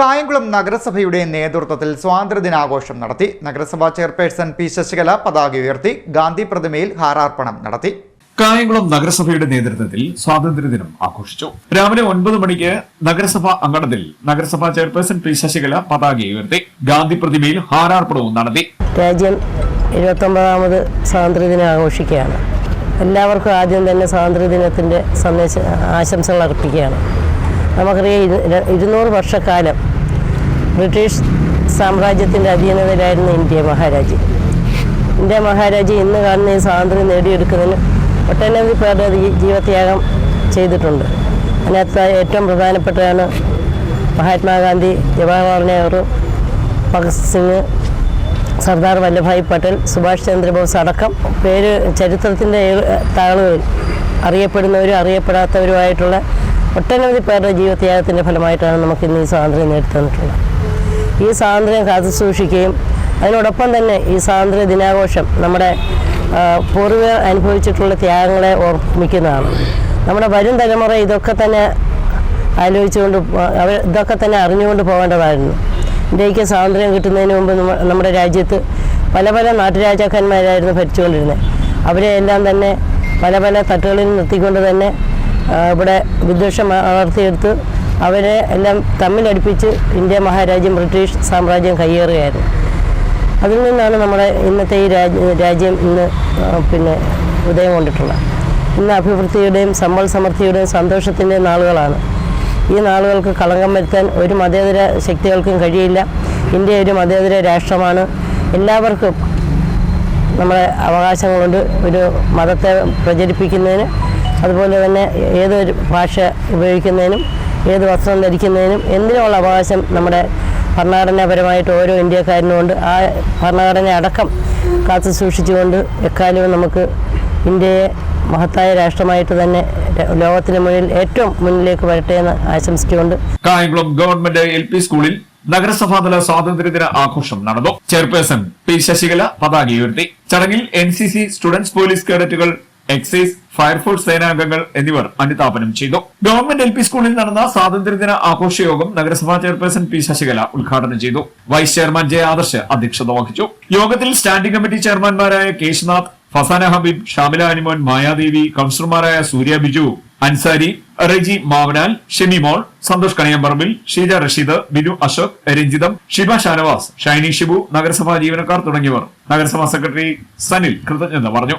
കായംകുളം നഗരസഭയുടെ നേതൃത്വത്തിൽ സ്വാതന്ത്ര്യദിനാഘോഷം നടത്തി. നഗരസഭാ ചെയർപേഴ്സൺ പി ശശികല പതാക ഉയർത്തി. ഗാന്ധി പ്രതിമയിൽ ഹാരാർപ്പണം നടത്തി. കായംകുളം നഗരസഭയുടെ നേതൃത്വത്തിൽ സ്വാതന്ത്ര്യദിനം ആഘോഷിച്ചു. രാവിലെ ഒൻപത് മണിക്ക് നഗരസഭാ അങ്കണത്തിൽ നഗരസഭാ ചെയർപേഴ്സൺ പി ശശികല പതാക ഉയർത്തി. ഗാന്ധി പ്രതിമയിൽ ഹാരാർപ്പണവും നടത്തി. രാജ്യം എഴുപത്തൊമ്പതാമത് സ്വാതന്ത്ര്യദിനം ആഘോഷിക്കുകയാണ്. എല്ലാവർക്കും ആദ്യം തന്നെ സ്വാതന്ത്ര്യദിനത്തിന്റെ സന്ദേശ ആശംസകൾ അർപ്പിക്കുകയാണ്. നമുക്കറിയാം ഇരു- ഇരുന്നൂറ് വർഷക്കാലം ബ്രിട്ടീഷ് സാമ്രാജ്യത്തിന്റെ അധീനതയിലായിരുന്നു ഇന്ത്യ മഹാരാജ്യം ഇന്ത്യ മഹാരാജ്യം ഇന്ന് കാണുന്ന ഈ സ്വാതന്ത്ര്യം നേടിയെടുക്കുന്നതിന് ഒട്ടനവധി പേരുടെ ജീവത്യാഗം ചെയ്തിട്ടുണ്ട്. അതിനകത്ത് ഏറ്റവും പ്രധാനപ്പെട്ടതാണ് മഹാത്മാഗാന്ധി ജവഹർലാൽ നെഹ്റു ഭഗത് സിംഗ് സർദാർ വല്ലഭായ് പട്ടേൽ സുഭാഷ് ചന്ദ്രബോസ് അടക്കം പേര് ചരിത്രത്തിന്റെ താളുകളിൽ അറിയപ്പെടുന്നവരും അറിയപ്പെടാത്തവരുമായിട്ടുള്ള ഒട്ടനവധി പേരുടെ ജീവത്യാഗത്തിന്റെ ഫലമായിട്ടാണ് നമുക്ക് ഇന്ന് ഈ സ്വാതന്ത്ര്യം നേടിത്തന്നിട്ടുള്ളത്. ഈ സ്വാതന്ത്ര്യം കാത്തു സൂക്ഷിക്കുകയും അതിനോടൊപ്പം തന്നെ ഈ സ്വാതന്ത്ര്യ ദിനാഘോഷം നമ്മുടെ പൂർവികർ അനുഭവിച്ചിട്ടുള്ള ത്യാഗങ്ങളെ ഓർമ്മിക്കുന്നതാണ്. നമ്മുടെ വരും തലമുറ ഇതൊക്കെ തന്നെ ആലോചിച്ചുകൊണ്ട് അവർ ഇതൊക്കെ തന്നെ അറിഞ്ഞുകൊണ്ട് പോകേണ്ടതായിരുന്നു. ഇന്ത്യയ്ക്ക് സ്വാതന്ത്ര്യം കിട്ടുന്നതിന് മുമ്പ് നമ്മുടെ രാജ്യത്ത് പല പല നാട്ടുരാജാക്കന്മാരായിരുന്നു ഭരിച്ചുകൊണ്ടിരുന്നത് അവരെ എല്ലാം തന്നെ പല പല തട്ടുകളിൽ നിർത്തിക്കൊണ്ട് തന്നെ ഇവിടെ വിദ്വേഷം വളർത്തിയെടുത്ത് അവരെ എല്ലാം തമ്മിലടിപ്പിച്ച് ഇന്ത്യ മഹാരാജ്യം ബ്രിട്ടീഷ് സാമ്രാജ്യം കയ്യേറുകയായിരുന്നു അതിൽ നിന്നാണ് നമ്മുടെ ഇന്നത്തെ ഈ രാജ്യ ഇന്ന് പിന്നെ ഉദയം കൊണ്ടിട്ടുള്ളത്. ഇന്ന് അഭിവൃദ്ധിയുടെയും സമ്പൽ സമൃദ്ധിയുടെയും സന്തോഷത്തിന്റെയും നാളുകളാണ്. ഈ നാളുകൾക്ക് കളങ്കം വരുത്താൻ ഒരു മതേതര ശക്തികൾക്കും കഴിയില്ല. ഇന്ത്യ ഒരു മതേതര രാഷ്ട്രമാണ്. എല്ലാവർക്കും നമ്മുടെ അവകാശങ്ങളുണ്ട്. ഒരു മതത്തെ പ്രചരിപ്പിക്കുന്നതിന് അതുപോലെ തന്നെ ഏതൊരു ഭാഷ ഉപയോഗിക്കുന്നതിനും ഏത് വസ്ത്രം ധരിക്കുന്നതിനും എന്തിനുമുള്ള അവകാശം നമ്മുടെ ഭരണഘടനാപരമായിട്ട് ഓരോ ഇന്ത്യക്കാരനുമുണ്ട് ആ ഭരണഘടന അടക്കം കാത്തു സൂക്ഷിച്ചുകൊണ്ട് എക്കാലവും നമുക്ക് ഇന്ത്യയെ മഹത്തായ രാഷ്ട്രമായിട്ട് തന്നെ ലോകത്തിന് മുന്നിൽ ഏറ്റവും മുന്നിലേക്ക് വരട്ടെ എന്ന് ആശംസിച്ചുകൊണ്ട് കായംകുളം ഗവൺമെന്റ് എൽ പി സ്കൂളിൽ നഗരസഭാതല സ്വാതന്ത്ര്യദിന ആഘോഷം നടന്നു. ചെയർപേഴ്സൺ പി ശശികല പതാക ഉയർത്തി. ചടങ്ങിൽ N C C students police കേഡറ്റുകൾ excise fire force സേനാംഗങ്ങൾ എന്നിവർ അനുതാപനം ചെയ്തു. ഗവൺമെന്റ് എൽ പി സ്കൂളിൽ നടന്ന സ്വാതന്ത്ര്യദിന ആഘോഷയോഗം നഗരസഭാ ചെയർപേഴ്സൺ പി ശശികല ഉദ്ഘാടനം ചെയ്തു. വൈസ് ചെയർമാൻ ജെ ആദർശ് അധ്യക്ഷത വഹിച്ചു. യോഗത്തിൽ സ്റ്റാൻഡിംഗ് കമ്മിറ്റി ചെയർമാൻമാരായ കേശ്നാഥ് ഫസാന ഹബീബ് ഷാമില അനിമോൻ മായാദേവി കൌൺസിലർമാരായ സൂര്യ ബിജു അൻസാരി റെജി മാവനാൽ ഷെമിമോൾ സന്തോഷ് കണിയമ്പറമ്പിൽ ഷീജ റഷീദ് ബിനു അശോക് രഞ്ജിതം ഷിബ ഷാനവാസ് ഷൈനി ഷിബു നഗരസഭാ ജീവനക്കാർ തുടങ്ങിയവർ. നഗരസഭാ സെക്രട്ടറി സനിൽ കൃതജ്ഞത പറഞ്ഞു.